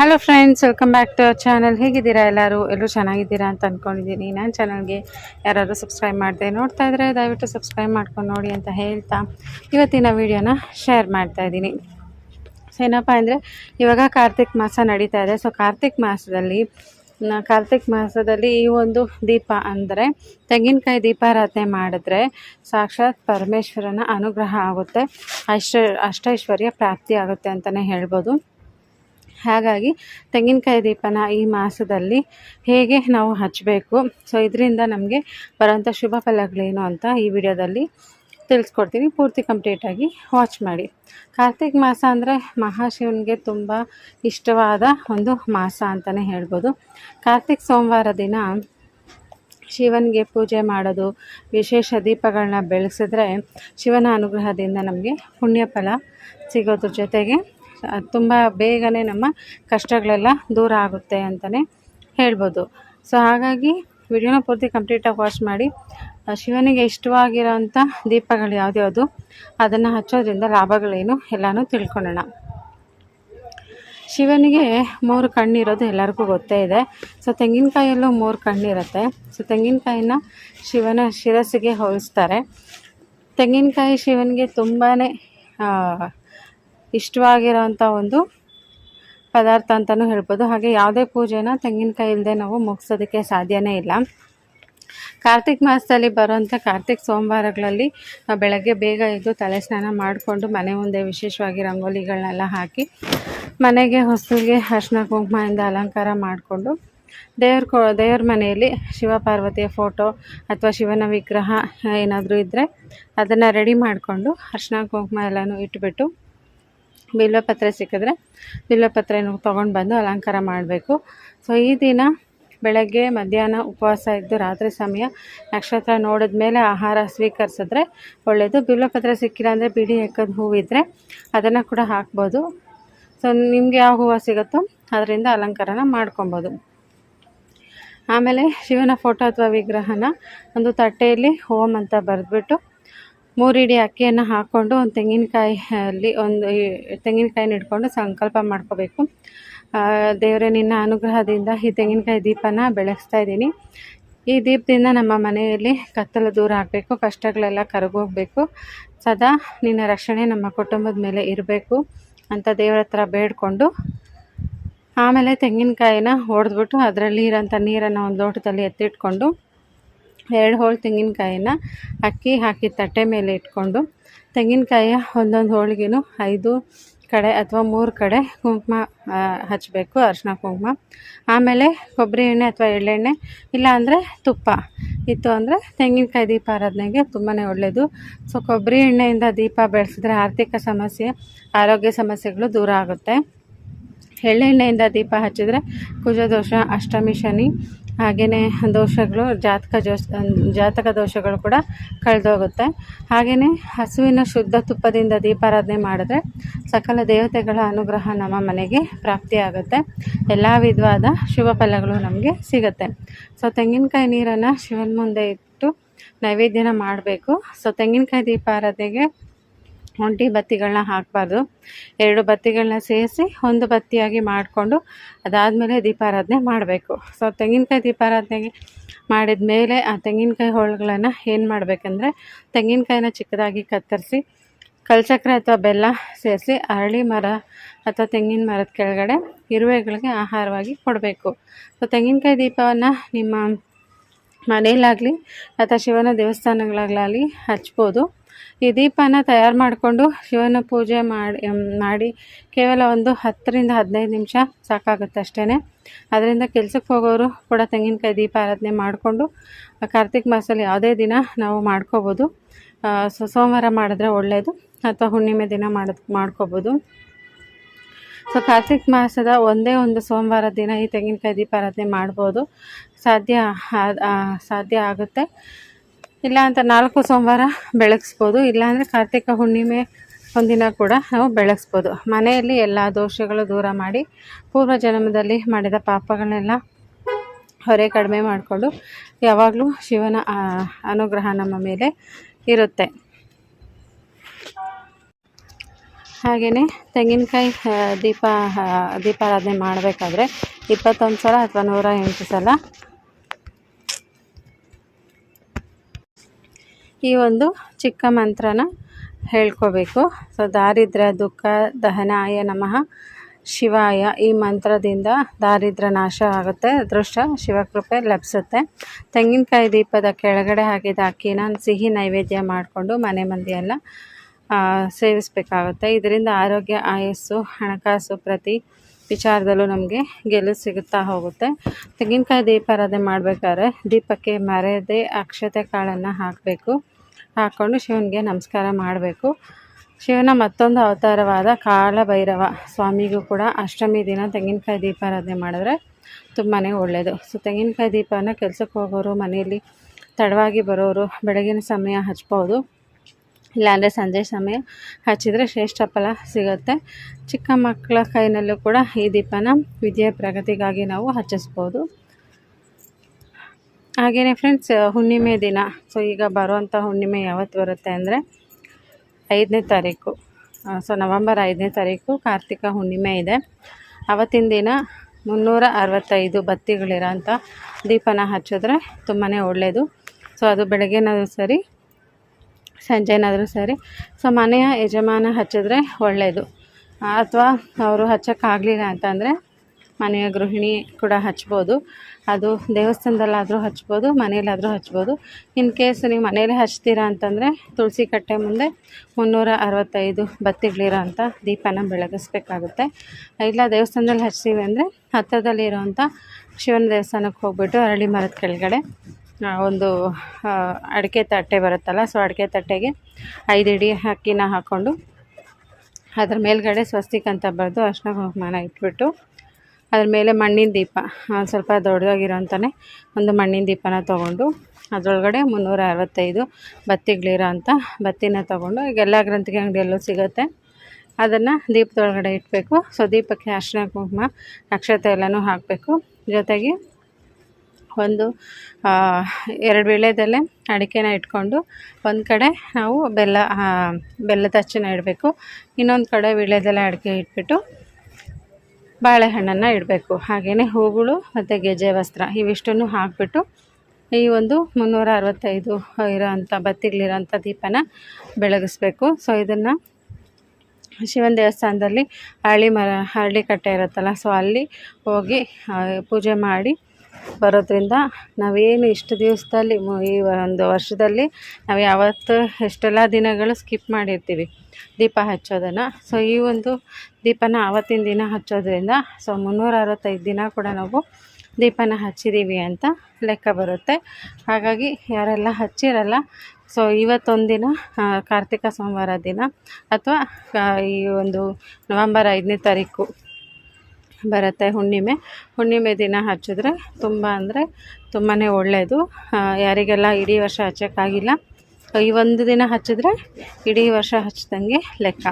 Hello friends welcome back to our channel ಹೇಗಿದ್ದೀರಾ ಎಲ್ಲರೂ? ಎಲ್ಲರೂ ಚೆನ್ನಾಗಿದ್ದೀರಾ ಅಂತ ಅಂದ್ಕೊಂಡಿದ್ದೀನಿ ನಾನು ಚಾನಲ್ಗೆ ಯಾರಾದರೂ ಸಬ್ಸ್ಕ್ರೈಬ್ ಮಾಡಿದೆ ನೋಡ್ತಾ ಇದ್ದರೆ ದಯವಿಟ್ಟು ಸಬ್ಸ್ಕ್ರೈಬ್ ಮಾಡ್ಕೊಂಡು ನೋಡಿ ಅಂತ ಹೇಳ್ತಾ ಇವತ್ತಿನ ವೀಡಿಯೋನ ಶೇರ್ ಮಾಡ್ತಾ ಇದ್ದೀನಿ. ಸೊ ಏನಪ್ಪ ಅಂದರೆ ಇವಾಗ ಕಾರ್ತಿಕ್ ಮಾಸ ನಡೀತಾ ಇದೆ. ಸೊ ಕಾರ್ತಿಕ್ ಮಾಸದಲ್ಲಿ ಕಾರ್ತಿಕ್ ಮಾಸದಲ್ಲಿ ಈ ಒಂದು ದೀಪ ಅಂದರೆ ತೆಂಗಿನಕಾಯಿ ದೀಪಾರಾಧನೆ ಮಾಡಿದ್ರೆ ಸಾಕ್ಷಾತ್ ಪರಮೇಶ್ವರನ ಅನುಗ್ರಹ ಆಗುತ್ತೆ. ಅಷ್ಟ, ಅಷ್ಟೈಶ್ವರ್ಯ ಪ್ರಾಪ್ತಿ ಆಗುತ್ತೆ ಅಂತಲೇ ಹೇಳ್ಬೋದು. ಹಾಗಾಗಿ ತೆಂಗಿನಕಾಯಿ ದೀಪನ ಈ ಮಾಸದಲ್ಲಿ ಹೇಗೆ ನಾವು ಹಚ್ಚಬೇಕು. ಸೊ ಇದರಿಂದ ನಮಗೆ ಬರೋಂಥ ಶುಭ ಫಲಗಳೇನು ಅಂತ ಈ ವಿಡಿಯೋದಲ್ಲಿ ತಿಳಿಸ್ಕೊಡ್ತೀನಿ. ಪೂರ್ತಿ ಕಂಪ್ಲೀಟಾಗಿ ವಾಚ್ ಮಾಡಿ. ಕಾರ್ತಿಕ್ ಮಾಸ ಅಂದರೆ ಮಹಾಶಿವನಿಗೆ ತುಂಬ ಇಷ್ಟವಾದ ಒಂದು ಮಾಸ ಅಂತಲೇ ಹೇಳ್ಬೋದು. ಕಾರ್ತಿಕ್ ಸೋಮವಾರ ದಿನ ಶಿವನಿಗೆ ಪೂಜೆ ಮಾಡೋದು, ವಿಶೇಷ ದೀಪಗಳನ್ನ ಬೆಳೆಸಿದ್ರೆ ಶಿವನ ಅನುಗ್ರಹದಿಂದ ನಮಗೆ ಪುಣ್ಯ ಫಲ ಸಿಗೋದ್ರ ಜೊತೆಗೆ ತುಂಬ ಬೇಗನೆ ನಮ್ಮ ಕಷ್ಟಗಳೆಲ್ಲ ದೂರ ಆಗುತ್ತೆ ಅಂತಲೇ ಹೇಳ್ಬೋದು. ಸೊ ಹಾಗಾಗಿ ವಿಡಿಯೋನ ಪೂರ್ತಿ ಕಂಪ್ಲೀಟಾಗಿ ವಾಶ್ ಮಾಡಿ. ಶಿವನಿಗೆ ಇಷ್ಟವಾಗಿರೋಂಥ ದೀಪಗಳು ಯಾವ್ದ್ಯಾವುದು? ಅದನ್ನು ಹಚ್ಚೋದ್ರಿಂದ ಲಾಭಗಳೇನು? ಎಲ್ಲನೂ ತಿಳ್ಕೊಳ್ಳೋಣ. ಶಿವನಿಗೆ ಮೂರು ಕಣ್ಣಿರೋದು ಎಲ್ಲರಿಗೂ ಗೊತ್ತೇ ಇದೆ. ಸೊ ತೆಂಗಿನಕಾಯಲ್ಲೂ ಮೂರು ಕಣ್ಣಿರುತ್ತೆ. ಸೊ ತೆಂಗಿನಕಾಯಿನ ಶಿವನ ಶಿರಸ್ಸಿಗೆ ಹೋಲಿಸ್ತಾರೆ. ತೆಂಗಿನಕಾಯಿ ಶಿವನಿಗೆ ತುಂಬಾ ಇಷ್ಟವಾಗಿರೋಂಥ ಒಂದು ಪದಾರ್ಥ ಅಂತಲೂ ಹೇಳ್ಬೋದು. ಹಾಗೆ ಯಾವುದೇ ಪೂಜೆನ ತೆಂಗಿನಕಾಯಿ ಇಲ್ಲದೆ ನಾವು ಮುಗಿಸೋದಕ್ಕೆ ಸಾಧ್ಯವೇ ಇಲ್ಲ. ಕಾರ್ತಿಕ್ ಮಾಸದಲ್ಲಿ ಬರುವಂಥ ಕಾರ್ತಿಕ್ ಸೋಮವಾರಗಳಲ್ಲಿ ಬೆಳಗ್ಗೆ ಬೇಗ ಎದ್ದು ತಲೆ ಸ್ನಾನ ಮಾಡಿಕೊಂಡು ಮನೆ ಮುಂದೆ ವಿಶೇಷವಾಗಿ ರಂಗೋಲಿಗಳನ್ನೆಲ್ಲ ಹಾಕಿ ಮನೆಗೆ ಹೊಸಲಿಗೆ ಅರ್ಶಿನ ಕುಂಕುಮದಿಂದ ಅಲಂಕಾರ ಮಾಡಿಕೊಂಡು ದೇವ್ರ ಕೊ, ದೇವ್ರ ಮನೆಯಲ್ಲಿ ಶಿವ ಪಾರ್ವತಿಯ ಫೋಟೋ ಅಥವಾ ಶಿವನ ವಿಗ್ರಹ ಏನಾದರೂ ಇದ್ದರೆ ಅದನ್ನು ರೆಡಿ ಮಾಡಿಕೊಂಡು ಅರ್ಶಿನ ಕುಂಕುಮ ಎಲ್ಲನೂ ಇಟ್ಬಿಟ್ಟು ಬಿಲ್ವಪತ್ರೆ ಸಿಕ್ಕಿದ್ರೆ ಬಿಲ್ವಪತ್ರೆನೂ ತೊಗೊಂಡು ಬಂದು ಅಲಂಕಾರ ಮಾಡಬೇಕು. ಸೊ ಈ ದಿನ ಬೆಳಗ್ಗೆ ಮಧ್ಯಾಹ್ನ ಉಪವಾಸ ಇದ್ದು ರಾತ್ರಿ ಸಮಯ ನಕ್ಷತ್ರ ನೋಡಿದ ಮೇಲೆ ಆಹಾರ ಸ್ವೀಕರಿಸಿದ್ರೆ ಒಳ್ಳೆಯದು ಬಿಲ್ವಪತ್ರೆ ಸಿಕ್ಕಿಲ್ಲ ಅಂದರೆ ಬಿಡಿ ಎಕ್ಕದ ಹೂವಿದ್ರೆ ಅದನ್ನು ಕೂಡ ಹಾಕ್ಬೋದು. ಸೊ ನಿಮಗೆ ಯಾವ ಹೂವು ಸಿಗುತ್ತೋ ಅದರಿಂದ ಅಲಂಕಾರನ ಮಾಡ್ಕೊಬೋದು. ಆಮೇಲೆ ಶಿವನ ಫೋಟೋ ಅಥವಾ ವಿಗ್ರಹನ ಒಂದು ತಟ್ಟೆಯಲ್ಲಿ ಹೋಮ್ ಅಂತ ಬರೆದ್ಬಿಟ್ಟು ಮೂರಿಡಿ ಅಕ್ಕಿಯನ್ನು ಹಾಕ್ಕೊಂಡು ಒಂದು ತೆಂಗಿನಕಾಯಿ ಅಲ್ಲಿ ಒಂದು ತೆಂಗಿನಕಾಯಿನ ಇಟ್ಕೊಂಡು ಸಂಕಲ್ಪ ಮಾಡ್ಕೋಬೇಕು. ದೇವರೇ, ನಿನ್ನ ಅನುಗ್ರಹದಿಂದ ಈ ತೆಂಗಿನಕಾಯಿ ದೀಪನ ಬೆಳೆಸ್ತಾ ಇದ್ದೀನಿ. ಈ ದೀಪದಿಂದ ನಮ್ಮ ಮನೆಯಲ್ಲಿ ಕತ್ತಲು ದೂರ ಆಗಬೇಕು, ಕಷ್ಟಗಳೆಲ್ಲ ಕರಗೋಗಬೇಕು. ಸದಾ ನಿನ್ನ ರಕ್ಷಣೆ ನಮ್ಮ ಕುಟುಂಬದ ಮೇಲೆ ಇರಬೇಕು ಅಂತ ದೇವರ ಹತ್ರ ಬೇಡಿಕೊಂಡು ಆಮೇಲೆ ತೆಂಗಿನಕಾಯಿನ ಹೊಡೆದ್ಬಿಟ್ಟು ಅದರಲ್ಲಿ ಇರೋಂಥ ನೀರನ್ನು ಒಂದು ಲೋಟದಲ್ಲಿ ಎತ್ತಿಟ್ಕೊಂಡು ಎರಡು ಹೋಳು ತೆಂಗಿನಕಾಯಿನ ಅಕ್ಕಿ ಹಾಕಿ ತಟ್ಟೆ ಮೇಲೆ ಇಟ್ಕೊಂಡು ತೆಂಗಿನಕಾಯಿಯ ಒಂದೊಂದು ಹೋಳಿಗೆನೂ ಐದು ಕಡೆ ಅಥವಾ ಮೂರು ಕಡೆ ಕುಂಕುಮ ಹಚ್ಚಬೇಕು ಅರಿಶಿನ ಕುಂಕುಮ. ಆಮೇಲೆ ಕೊಬ್ಬರಿ ಎಣ್ಣೆ ಅಥವಾ ಎಳ್ಳೆಣ್ಣೆ, ಇಲ್ಲಾಂದರೆ ತುಪ್ಪ. ಇತ್ತು ಅಂದರೆ ತೆಂಗಿನಕಾಯಿ ದೀಪ ಆರಾಧನೆಗೆ ತುಂಬಾ ಒಳ್ಳೆಯದು ಸೊ ಕೊಬ್ಬರಿ ಎಣ್ಣೆಯಿಂದ ದೀಪ ಬೆಳೆಸಿದ್ರೆ ಆರ್ಥಿಕ ಸಮಸ್ಯೆ, ಆರೋಗ್ಯ ಸಮಸ್ಯೆಗಳು ದೂರ ಆಗುತ್ತೆ. ಎಳ್ಳೆಣ್ಣೆಯಿಂದ ದೀಪ ಹಚ್ಚಿದ್ರೆ ಕುಜದೋಷ, ಅಷ್ಟಮಿ, ಶನಿ ಹಾಗೆಯೇ ದೋಷಗಳು, ಜಾತಕ ಜೋಸ್, ಜಾತಕ ದೋಷಗಳು ಕೂಡ ಕಳೆದೋಗುತ್ತೆ. ಹಾಗೆಯೇ ಹಸುವಿನ ಶುದ್ಧ ತುಪ್ಪದಿಂದ ದೀಪಾರಾಧನೆ ಮಾಡಿದ್ರೆ ಸಕಲ ದೇವತೆಗಳ ಅನುಗ್ರಹ ನಮ್ಮ ಮನೆಗೆ ಪ್ರಾಪ್ತಿಯಾಗುತ್ತೆ. ಎಲ್ಲ ವಿಧವಾದ ಶುಭ ಫಲಗಳು ನಮಗೆ ಸಿಗುತ್ತೆ. ಸೊ, ತೆಂಗಿನಕಾಯಿ ನೀರನ್ನು ಶಿವನ ಮುಂದೆ ಇಟ್ಟು ನೈವೇದ್ಯನ ಮಾಡಬೇಕು. ಸೊ, ತೆಂಗಿನಕಾಯಿ ದೀಪಾರಾಧನೆಗೆ ಒಂಟಿ ಬತ್ತಿಗಳನ್ನ ಹಾಕಬಾರ್ದು. ಎರಡು ಬತ್ತಿಗಳನ್ನ ಸೇರಿಸಿ ಒಂದು ಬತ್ತಿಯಾಗಿ ಮಾಡಿಕೊಂಡು ಅದಾದಮೇಲೆ ದೀಪಾರಾಧನೆ ಮಾಡಬೇಕು. ಸೊ ತೆಂಗಿನಕಾಯಿ ದೀಪಾರಾಧನೆಗೆ ಮಾಡಿದ ಮೇಲೆ ಆ ತೆಂಗಿನಕಾಯಿ ಹೋಳುಗಳನ್ನು ಏನು ಮಾಡಬೇಕಂದ್ರೆ ತೆಂಗಿನಕಾಯಿನ ಚಿಕ್ಕದಾಗಿ ಕತ್ತರಿಸಿ ಕಲ್ಚಕ್ರೆ ಅಥವಾ ಬೆಲ್ಲ ಸೇರಿಸಿ ಅರಳಿ ಮರ ಅಥವಾ ತೆಂಗಿನ ಮರದ ಕೆಳಗಡೆ ಇರುವೆಗಳಿಗೆ ಆಹಾರವಾಗಿ ಕೊಡಬೇಕು. ಸೊ ತೆಂಗಿನಕಾಯಿ ದೀಪವನ್ನು ನಿಮ್ಮ ಮನೆಯಲ್ಲಾಗಲಿ ಅಥವಾ ಶಿವನ ದೇವಸ್ಥಾನಗಳಲ್ಲಾಗಲಿ ಹಚ್ಬೋದು. ಈ ದೀಪನ ತಯಾರು ಮಾಡಿಕೊಂಡು ಶಿವನ ಪೂಜೆ ಮಾಡಿ ಮಾಡಿ ಕೇವಲ ಒಂದು ಹತ್ತರಿಂದ ಹದಿನೈದು ನಿಮಿಷ ಸಾಕಾಗುತ್ತೆ ಅಷ್ಟೇ ಅದರಿಂದ ಕೆಲಸಕ್ಕೆ ಹೋಗೋರು ಕೂಡ ತೆಂಗಿನಕಾಯಿ ದೀಪ ಆರಾಧನೆ ಮಾಡಿಕೊಂಡು ಕಾರ್ತಿಕ್ ಮಾಸದಲ್ಲಿ ಯಾವುದೇ ದಿನ ನಾವು ಮಾಡ್ಕೋಬೋದು. ಸೊ, ಸೋಮವಾರ ಮಾಡಿದ್ರೆ ಒಳ್ಳೆಯದು ಅಥವಾ ಹುಣ್ಣಿಮೆ ದಿನ ಮಾಡೋದು, ಮಾಡ್ಕೋಬೋದು. ಸೊ, ಕಾರ್ತಿಕ್ ಮಾಸದ ಒಂದೇ ಒಂದು ಸೋಮವಾರ ದಿನ ಈ ತೆಂಗಿನಕಾಯಿ ದೀಪಾರಾಧನೆ ಮಾಡ್ಬೋದು. ಸಾಧ್ಯ ಸಾಧ್ಯ ಆಗುತ್ತೆ. ಇಲ್ಲ ಅಂತ ನಾಲ್ಕು ಸೋಮವಾರ ಬೆಳಗಿಸ್ಬೋದು. ಇಲ್ಲಾಂದರೆ ಕಾರ್ತಿಕ ಹುಣ್ಣಿಮೆ ಒಂದಿನ ಕೂಡ ನಾವು ಬೆಳಗಿಸ್ಬೋದು. ಮನೆಯಲ್ಲಿ ಎಲ್ಲ ದೋಷಗಳು ದೂರ ಮಾಡಿ ಪೂರ್ವ ಜನ್ಮದಲ್ಲಿ ಮಾಡಿದ ಪಾಪಗಳನ್ನೆಲ್ಲ ಹೊರೆ ಕಡಿಮೆ ಮಾಡಿಕೊಂಡು ಯಾವಾಗಲೂ ಶಿವನ ಅನುಗ್ರಹ ನಮ್ಮ ಮೇಲೆ ಇರುತ್ತೆ. ಹಾಗೆಯೇ ತೆಂಗಿನಕಾಯಿ ದೀಪ ದೀಪಾರಾಧನೆ ಮಾಡಬೇಕಾದ್ರೆ ಇಪ್ಪತ್ತೊಂದು ಸಲ ಅಥವಾ ನೂರ ಎಂಟು ಸಲ ಈ ಒಂದು ಚಿಕ್ಕ ಮಂತ್ರನ ಹೇಳ್ಕೋಬೇಕು. ಸೊ ದಾರಿದ್ರ್ಯ ದುಃಖ ದಹನಾಯ ನಮಃ. ಶಿವಾಯ, ಈ ಮಂತ್ರದಿಂದ ದಾರಿದ್ರ ನಾಶ ಆಗುತ್ತೆ. ಅದೃಷ್ಟ ಶಿವಕೃಪೆ ಲಭಿಸುತ್ತೆ. ತೆಂಗಿನಕಾಯಿ ದೀಪದ ಕೆಳಗಡೆ ಹಾಕಿದ ಅಕ್ಕಿನ ಸಿಹಿ ನೈವೇದ್ಯ ಮಾಡಿಕೊಂಡು ಮನೆ ಮಂದಿಯೆಲ್ಲ ಸೇವಿಸಬೇಕಾಗುತ್ತೆ. ಇದರಿಂದ ಆರೋಗ್ಯ, ಆಯಸ್ಸು, ಹಣಕಾಸು ಪ್ರತಿ ವಿಚಾರದಲ್ಲೂ ನಮಗೆ ಗೆಲುವು ಸಿಗುತ್ತಾ ಹೋಗುತ್ತೆ. ತೆಂಗಿನಕಾಯಿ ದೀಪಾರಾಧನೆ ಮಾಡಬೇಕಾದ್ರೆ ದೀಪಕ್ಕೆ ಮರೆಯದೆ ಅಕ್ಷತೆ ಕಾಳನ್ನು ಹಾಕಬೇಕು. ಹಾಕ್ಕೊಂಡು ಶಿವನಿಗೆ ನಮಸ್ಕಾರ ಮಾಡಬೇಕು. ಶಿವನ ಮತ್ತೊಂದು ಅವತಾರವಾದ ಕಾಲಭೈರವ ಸ್ವಾಮಿಗೂ ಕೂಡ ಅಷ್ಟಮಿ ದಿನ ತೆಂಗಿನಕಾಯಿ ದೀಪಾರಾಧನೆ ಮಾಡಿದ್ರೆ ತುಂಬಾ ಒಳ್ಳೆಯದು ಸೊ ತೆಂಗಿನಕಾಯಿ ದೀಪನ ಕೆಲಸಕ್ಕೆ ಹೋಗೋರು ಮನೆಯಲ್ಲಿ ತಡವಾಗಿ ಬರೋರು ಬೆಳಗಿನ ಸಮಯ ಹಚ್ಬೋದು. ಇಲ್ಲಾಂದರೆ ಸಂಜೆ ಸಮಯ ಹಚ್ಚಿದರೆ ಶ್ರೇಷ್ಠ ಫಲ ಸಿಗುತ್ತೆ. ಚಿಕ್ಕ ಮಕ್ಕಳ ಕೈನಲ್ಲೂ ಕೂಡ ಈ ದೀಪನ ವಿದ್ಯೆ ಪ್ರಗತಿಗಾಗಿ ನಾವು ಹಚ್ಚಿಸ್ಬೋದು. ಹಾಗೆಯೇ ಫ್ರೆಂಡ್ಸ್ ಹುಣ್ಣಿಮೆ ದಿನ. ಸೊ ಈಗ ಬರುವಂಥ ಹುಣ್ಣಿಮೆ ಯಾವತ್ತು ಬರುತ್ತೆ ಅಂದರೆ ಐದನೇ ತಾರೀಕು. ಸೊ ನವಂಬರ್ ಐದನೇ ತಾರೀಕು ಕಾರ್ತಿಕ ಹುಣ್ಣಿಮೆ ಇದೆ. ಅವತ್ತಿನ ದಿನ ಮುನ್ನೂರ ಅರವತ್ತೈದು ಬತ್ತಿಗಳಿರೋಂಥ ದೀಪನ ಹಚ್ಚಿದ್ರೆ ತುಂಬಾ ಒಳ್ಳೆಯದು ಸೊ ಅದು ಬೆಳಗ್ಗೆನಾದರೂ ಸರಿ ಸಂಜೆನಾದರೂ ಸರಿ. ಸೊ, ಮನೆಯ ಯಜಮಾನ ಹಚ್ಚಿದ್ರೆ ಒಳ್ಳೆಯದು ಅಥವಾ ಅವರು ಹಚ್ಚೋಕ್ಕಾಗಲಿಲ್ಲ ಅಂತಂದರೆ ಮನೆಯ ಗೃಹಿಣಿ ಕೂಡ ಹಚ್ಬೋದು. ಅದು ದೇವಸ್ಥಾನದಲ್ಲಾದರೂ ಹಚ್ಬೋದು, ಮನೆಯಲ್ಲಾದರೂ ಹಚ್ಬೋದು. ಇನ್ ಕೇಸ್ ನೀವು ಮನೇಲಿ ಹಚ್ತೀರಾ ಅಂತಂದರೆ ತುಳಸಿ ಕಟ್ಟೆ ಮುಂದೆ ಮುನ್ನೂರ ಅರವತ್ತೈದು ಬತ್ತಿಗಳಿರೋ ಅಂಥ ದೀಪನ ಬೆಳಗಿಸ್ಬೇಕಾಗುತ್ತೆ. ಇಲ್ಲ, ದೇವಸ್ಥಾನದಲ್ಲಿ ಹಚ್ತೀವಿ ಅಂದರೆ ಹತ್ತಿರದಲ್ಲಿರೋವಂಥ ಶಿವನ ದೇವಸ್ಥಾನಕ್ಕೆ ಹೋಗ್ಬಿಟ್ಟು ಅರಳಿ ಮರದ ಕೆಳಗಡೆ ಒಂದು ಅಡಿಕೆ ತಟ್ಟೆ ಬರುತ್ತಲ್ಲ ಸೊ ಅಡಿಕೆ ತಟ್ಟೆಗೆ ಐದು ಇಡಿ ಅಕ್ಕಿನ ಹಾಕ್ಕೊಂಡು ಅದ್ರ ಮೇಲ್ಗಡೆ ಸ್ವಸ್ತಿಕ್ ಅಂತ ಬರೆದು ಅರ್ಶಿನ ಕುಂಕುಮನ ಇಟ್ಬಿಟ್ಟು ಅದ್ರ ಮೇಲೆ ಮಣ್ಣಿನ ದೀಪ ಒಂದು ಸ್ವಲ್ಪ ದೊಡ್ಡದಾಗಿರೋಂಥನೇ ಒಂದು ಮಣ್ಣಿನ ದೀಪನ ತೊಗೊಂಡು ಅದರೊಳಗಡೆ ಮುನ್ನೂರ ಅರವತ್ತೈದು ಬತ್ತಿಗಳಿರೋ ಅಂಥ ಬತ್ತಿನ ತೊಗೊಂಡು, ಈಗ ಎಲ್ಲ ಗ್ರಂಥಿಗೆ ಅಂಗಡಿಯಲ್ಲೂ ಸಿಗುತ್ತೆ. ಅದನ್ನು ದೀಪದೊಳಗಡೆ ಇಡಬೇಕು ಸೊ ದೀಪಕ್ಕೆ ಅರ್ಶಿನ ಕುಂಕುಮ ನಕ್ಷತ್ರ ಎಲ್ಲನೂ ಹಾಕಬೇಕು. ಜೊತೆಗೆ ಒಂದು ಎರಡು ವೀಳ್ಯದೆಲೆ ಅಡಿಕೆನ ಇಟ್ಕೊಂಡು ಒಂದು ಕಡೆ ನಾವು ಬೆಲ್ಲ ಬೆಲ್ಲದ ಅಚ್ಚನ ಇಡಬೇಕು. ಇನ್ನೊಂದು ಕಡೆ ವೀಳ್ಯದೆಲೆ ಅಡಿಕೆ ಇಟ್ಬಿಟ್ಟು ಬಾಳೆಹಣ್ಣನ್ನು ಇಡಬೇಕು. ಹಾಗೆಯೇ ಹೂಗಳು ಮತ್ತು ಗೆಜ್ಜೆ ವಸ್ತ್ರ ಇವಿಷ್ಟನ್ನು ಹಾಕಿಬಿಟ್ಟು ಈ ಒಂದು ಮುನ್ನೂರ ಅರವತ್ತೈದು ಇರೋಂಥ ಬತ್ತಿಗಳಿರೋಂಥ ದೀಪನ ಬೆಳಗಿಸ್ಬೇಕು. ಸೊ ಇದನ್ನು ಶಿವನ ದೇವಸ್ಥಾನದಲ್ಲಿ ಹಳ್ಳಿ ಮರ, ಹಳ್ಳಿ ಕಟ್ಟೆ ಇರುತ್ತಲ್ಲ ಸೊ ಅಲ್ಲಿ ಹೋಗಿ ಪೂಜೆ ಮಾಡಿ ಬರೋದ್ರಿಂದ ನಾವೇನು ಇಷ್ಟು ದಿವಸದಲ್ಲಿ ಈ ಒಂದು ವರ್ಷದಲ್ಲಿ ನಾವು ಯಾವತ್ತು ಎಷ್ಟೆಲ್ಲ ದಿನಗಳು ಸ್ಕಿಪ್ ಮಾಡಿರ್ತೀವಿ ದೀಪ ಹಚ್ಚೋದನ್ನು. ಸೊ ಈ ಒಂದು ದೀಪನ ಆವತ್ತಿನ ದಿನ ಹಚ್ಚೋದ್ರಿಂದ ಸೊ ಮುನ್ನೂರ ಅರವತ್ತೈದು ದಿನ ಕೂಡ ನಾವು ದೀಪನ ಹಚ್ಚಿದ್ದೀವಿ ಅಂತ ಲೆಕ್ಕ ಬರುತ್ತೆ. ಹಾಗಾಗಿ ಯಾರೆಲ್ಲ ಹಚ್ಚಿರಲ್ಲ ಸೊ ದಿನ ಕಾರ್ತಿಕ ಸೋಮವಾರ ದಿನ ಅಥವಾ ಈ ಒಂದು ನವಂಬರ್ ಐದನೇ ತಾರೀಕು ಬರುತ್ತೆ ಹುಣ್ಣಿಮೆ. ಹುಣ್ಣಿಮೆ ದಿನ ಹಚ್ಚಿದ್ರೆ ತುಂಬ ಅಂದರೆ ತುಂಬಾ ಒಳ್ಳೆಯದು ಯಾರಿಗೆಲ್ಲ ಇಡೀ ವರ್ಷ ಹಚ್ಚೋಕ್ಕಾಗಿಲ್ಲ, ಈ ಒಂದು ದಿನ ಹಚ್ಚಿದ್ರೆ ಇಡೀ ವರ್ಷ ಹಚ್ಚಿದಂಗೆ ಲೆಕ್ಕ.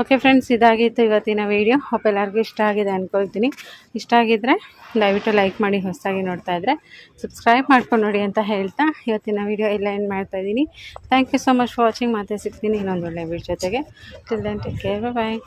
ಓಕೆ ಫ್ರೆಂಡ್ಸ್ ಇದಾಗಿತ್ತು ಇವತ್ತಿನ ವೀಡಿಯೋ ಹೋಪ್ ಎಲ್ಲರಿಗೂ ಇಷ್ಟ ಆಗಿದೆ ಅಂದ್ಕೊಳ್ತೀನಿ ಇಷ್ಟ ಆಗಿದ್ದರೆ ದಯವಿಟ್ಟು ಲೈಕ್ ಮಾಡಿ, ಹೊಸದಾಗಿ ನೋಡ್ತಾ ಇದ್ದರೆ ಸಬ್ಸ್ಕ್ರೈಬ್ ಮಾಡ್ಕೊಂಡು ನೋಡಿ ಅಂತ ಹೇಳ್ತಾ ಇವತ್ತಿನ ವೀಡಿಯೋ ಎಲ್ಲ ಏನು ಮಾಡ್ತಾ ಇದ್ದೀನಿ. Thank you so much watching ಮತ್ತೆ ಸಿಗ್ತೀನಿ ಇನ್ನೊಂದು ಒಳ್ಳೆ ವೀಡಿಯೋ ಜೊತೆಗೆ. Till then take care bye